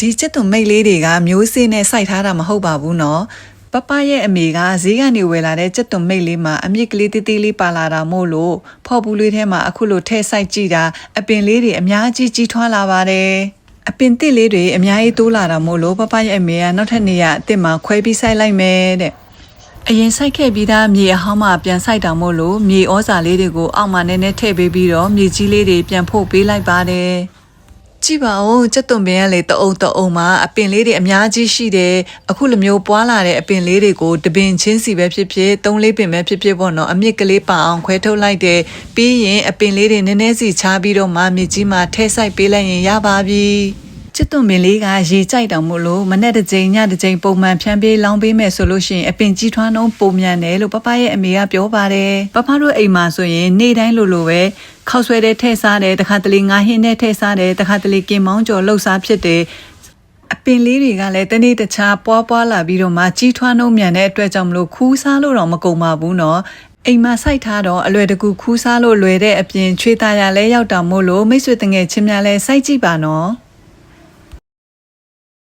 ဒီကျက်သွန်မိတ်လေးတွေကမျိုးစေ့နဲ့စိုက်ထားတာမဟုတ်ပါဘူးနော်ပပရဲ့အမေကဈေးကနေဝယ်လာတဲ့ကျက်သွန်မိတ်လေးမှာအမြင့်ကလေးတေးသေးလေးပါလာတာမို့လို့ဖော်ပူလေးထဲမှာအခုလိုထဲစိုက်ကြည့်တာအပင်လေးတွေအများကြီးကြီးထွားလာပါတယ်အပင်တစ်လေးတွေအများကြီးတိုးလာတာမို့လို့ပပရဲ့အမေကနောက်ထပ်နေ့ကအစ်စ်မှာခွဲပြီးစိုက်လိုက်မယ်တဲ့အရင်စိုက်ခဲ့ပြီးသားမြေအဟောင်းမှပြန်စိုက်တာမို့လို့မြေဩဇာလေးတွေကိုအောက်မှာနည်းနည်းထည့်ပေးပြီးတော့မြေကြီးလေးတွေပြန်ဖို့ပေးလိုက်ပါတယ် ကြည့်ပါဦးစက်သွန်ပင်ကလေတအုပ်တအုပ်မှာအပင်လေးတွေအများကြီးရှိတယ်အခုလိုမျိုးပွာလာတဲ့အပင်လေးတွေကိုတပင်ချင်းစီပဲဖြစ်ဖြစ်သုံးလေးပင်ပဲဖြစ်ဖြစ်ပေါ့နော်အမြင့်ကလေးပါအောင်ခွဲထုတ်လိုက်တယ်ပြီးရင်အပင်လေးတွေနည်းနည်းစီချားပြီးတော့မှမြေကြီးမှာထဲဆိုင်ပေးလိုက်ရင်ရပါပြီ ချစ်သွန်ပင်လေးကရေကြိုက်တောင်မို့လို့မနဲ့တစ်ကြိမ်ညတစ်ကြိမ်ပုံမှန်ဖြန်းပေးလောင်းပေးမယ်ဆိုလို့ရှိရင်အပင်ကြီးထွားနှုန်းပုံမြန်တယ်လို့ပပရဲ့အမေကပြောပါတယ်ပပတို့အိမ်မှာဆိုရင်နေ့တိုင်းလိုလိုပဲခောက်ဆွဲတဲ့ထဲ့စားတယ်တခါတလေငါဟင်းနဲ့ထဲ့စားတယ်တခါတလေကင်မောင်းကျော်လှုပ်စားဖြစ်တယ်အပင်လေးတွေကလည်းတနေ့တခြားပွားပွားလာပြီးတော့မှကြီးထွားနှုံးမြန်တဲ့အတွက်ကြောင့်မလို့ခူးစားလို့တော့မကုန်ပါဘူးနော်အိမ်မှာစိုက်ထားတော့အလွယ်တကူခူးစားလို့လွယ်တဲ့အပြင်ချွေသားရလဲရောက်တာမို့လို့မိတ်ဆွေတငယ်ချင်းများလဲစိုက်ကြည့်ပါနော်